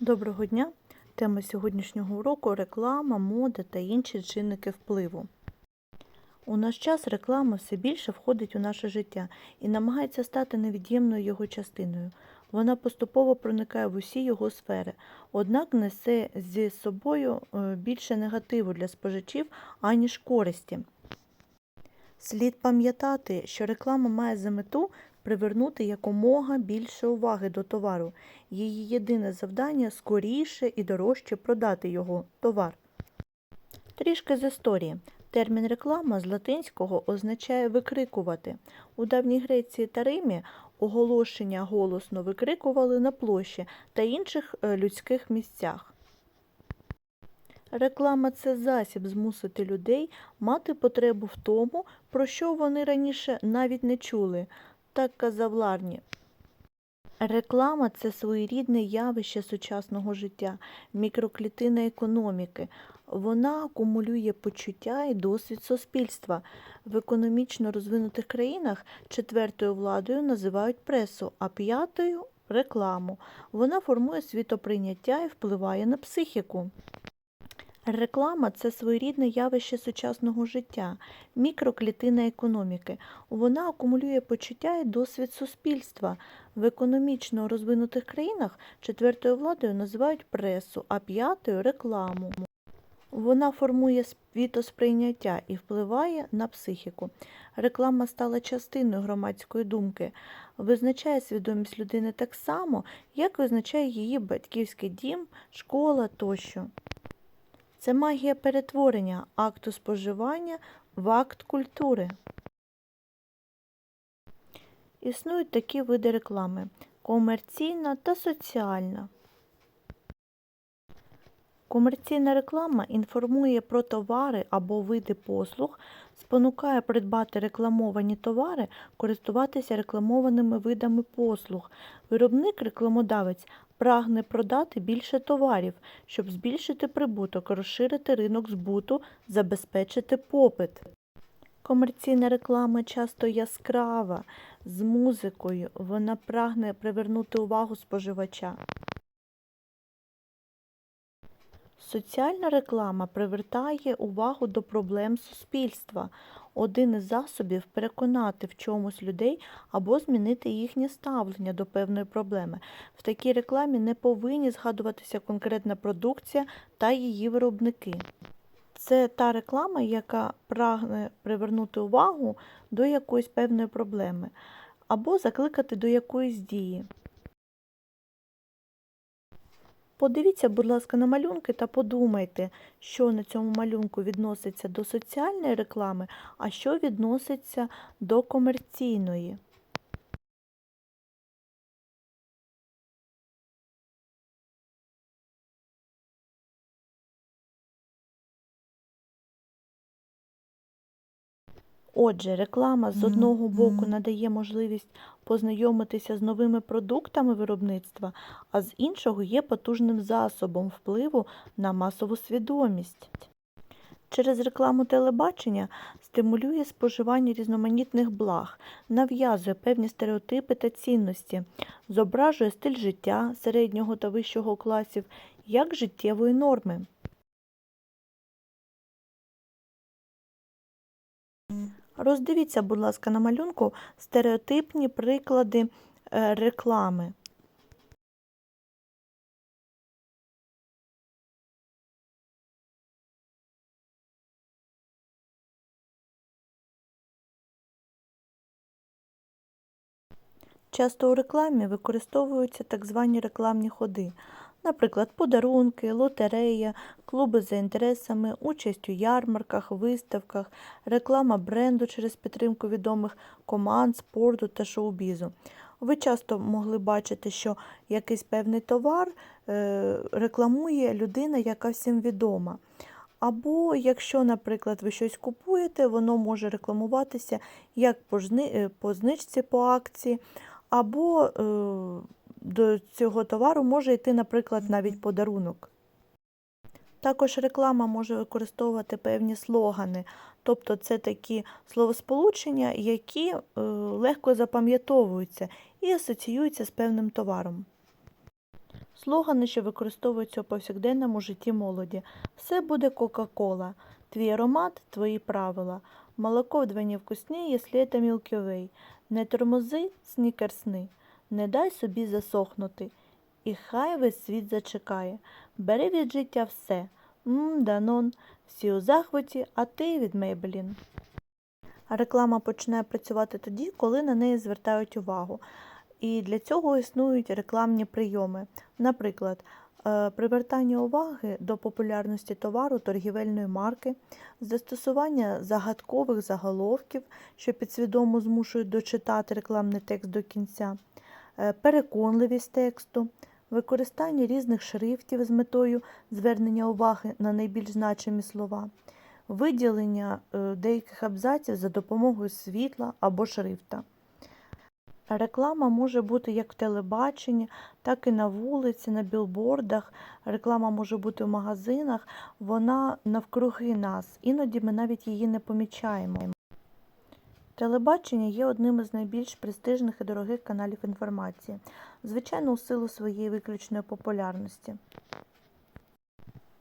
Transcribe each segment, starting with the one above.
Доброго дня! Тема сьогоднішнього уроку реклама, мода та інші чинники впливу. У наш час реклама все більше входить у наше життя і намагається стати невід'ємною його частиною. Вона поступово проникає в усі його сфери, однак несе зі собою е, більше негативу для споживачів, аніж користі. Слід пам'ятати, що реклама має за мету привернути якомога більше уваги до товару. Її єдине завдання скоріше і дорожче продати його товар. Трішки з історії. Термін реклама з латинського означає викрикувати. У давній Греції та Римі оголошення голосно викрикували на площі та інших е, людських місцях. Реклама це засіб змусити людей мати потребу в тому, про що вони раніше навіть не чули, так казав Ларні. Реклама це своєрідне явище сучасного життя, мікроклітина економіки. Вона акумулює почуття і досвід суспільства. В економічно розвинутих країнах четвертою владою називають пресу, а п'ятою рекламу. Вона формує світоприйняття і впливає на психіку. Реклама це своєрідне явище сучасного життя, мікроклітина економіки. Вона акумулює почуття і досвід суспільства. В економічно розвинутих країнах четвертою владою називають пресу, а п'ятою рекламу. Вона формує світосприйняття і впливає на психіку. Реклама стала частиною громадської думки, визначає свідомість людини так само, як визначає її батьківський дім, школа тощо. Це магія перетворення акту споживання в акт культури. Існують такі види реклами комерційна та соціальна. Комерційна реклама інформує про товари або види послуг, спонукає придбати рекламовані товари, користуватися рекламованими видами послуг. Виробник-рекламодавець прагне продати більше товарів, щоб збільшити прибуток, розширити ринок збуту, забезпечити попит. Комерційна реклама часто яскрава, з музикою, вона прагне привернути увагу споживача. Соціальна реклама привертає увагу до проблем суспільства. Один із засобів переконати в чомусь людей або змінити їхнє ставлення до певної проблеми. В такій рекламі не повинні згадуватися конкретна продукція та її виробники. Це та реклама, яка прагне привернути увагу до якоїсь певної проблеми або закликати до якоїсь дії. Подивіться, будь ласка, на малюнки та подумайте, що на цьому малюнку відноситься до соціальної реклами, а що відноситься до комерційної. Отже, реклама з одного боку надає можливість познайомитися з новими продуктами виробництва, а з іншого є потужним засобом впливу на масову свідомість. Через рекламу телебачення стимулює споживання різноманітних благ, нав'язує певні стереотипи та цінності, зображує стиль життя середнього та вищого класів як життєвої норми. Роздивіться, будь ласка, на малюнку стереотипні приклади е, реклами. Часто у рекламі використовуються так звані рекламні ходи, наприклад, подарунки, лотерея, клуби за інтересами, участь у ярмарках, виставках, реклама бренду через підтримку відомих команд, спорту та шоу-бізу. Ви часто могли бачити, що якийсь певний товар е, рекламує людина, яка всім відома. Або якщо, наприклад, ви щось купуєте, воно може рекламуватися як по е, по знижці по акції, або е, до цього товару може йти, наприклад, навіть подарунок. Також реклама може використовувати певні слогани, тобто це такі словосполучення, які е, легко запам'ятовуються і асоціюються з певним товаром. Слогани, що використовуються у повсякденному житті молоді. Все буде Кока-Кола. Твій аромат – твої правила. Молоко вдвойне вкусніє, якщо це Milky Way. Не тормози, снікерсни. Не дай собі засохнути. І хай весь світ зачекає. Бери від життя все. Мм, Данон. Всі у захваті, а ти від Мейбелін. Реклама починає працювати тоді, коли на неї звертають увагу. І для цього існують рекламні прийоми. Наприклад, е, привертання уваги до популярності товару торгівельної марки, застосування загадкових заголовків, що підсвідомо змушують дочитати рекламний текст до кінця, переконливість тексту, використання різних шрифтів з метою звернення уваги на найбільш значимі слова, виділення е, деяких абзаців за допомогою світла або шрифта. Реклама може бути як в телебаченні, так і на вулиці, на білбордах. Реклама може бути в магазинах, вона навкруги нас, іноді ми навіть її не помічаємо. Телебачення є одним із найбільш престижних і дорогих каналів інформації, звичайно, у силу своєї виключної популярності.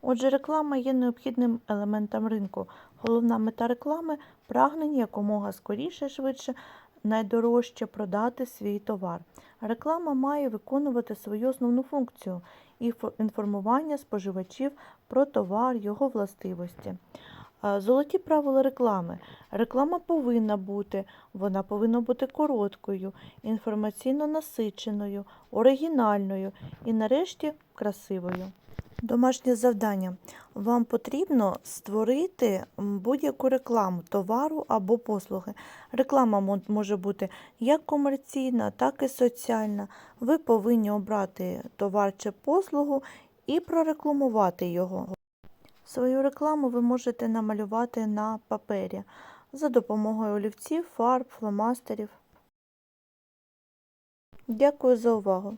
Отже, реклама є необхідним елементом ринку. Головна мета реклами прагнення якомога скоріше, швидше, найдорожче продати свій товар. Реклама має виконувати свою основну функцію інфо- інформування споживачів про товар, його властивості. Золоті правила реклами. Реклама повинна бути, вона повинна бути короткою, інформаційно насиченою, оригінальною і, нарешті, красивою. Домашнє завдання. Вам потрібно створити будь-яку рекламу товару або послуги. Реклама може бути як комерційна, так і соціальна. Ви повинні обрати товар чи послугу і прорекламувати його. Свою рекламу ви можете намалювати на папері за допомогою олівців, фарб, фломастерів. Дякую за увагу!